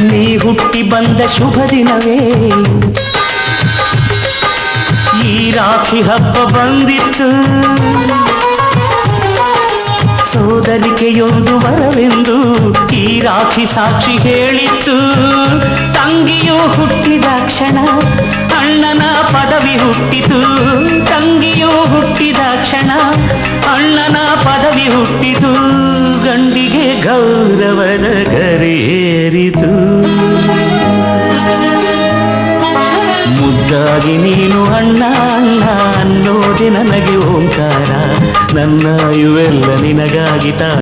ನೀ ಹುಟ್ಟಿ ಬಂದ ಶುಭ ದಿನವೇ. ಈ ರಾಖಿ ಹಬ್ಬ ಬಂದಿತ್ತು. ಸೋದರಿಕೆಯೊಂದು ವರವೆಂದು ಈ ರಾಖಿ ಸಾಕ್ಷಿ ಹೇಳಿತ್ತು. ತಂಗಿಯು ಹುಟ್ಟಿದ ಕ್ಷಣ ಅಣ್ಣನ ಪದವಿ ಹುಟ್ಟಿತು. ತಂಗಿಯು ಹುಟ್ಟಿದ ಕ್ಷಣ ಅಣ್ಣನ ಪದವಿ ಹುಟ್ಟಿತು. ಗಂಡಿಗೆ ಗೌರವದ ಗರೇರಿತು ಮುದ್ದಾಗಿ ನೀನು ಅಣ್ಣ ಅಣ್ಣ ಅನ್ನೋದೆ ನನಗೆ ಓಂಕಾರ. ನನ್ನ ಇವೆಲ್ಲ ನಿನಗಾಗಿ ತಾ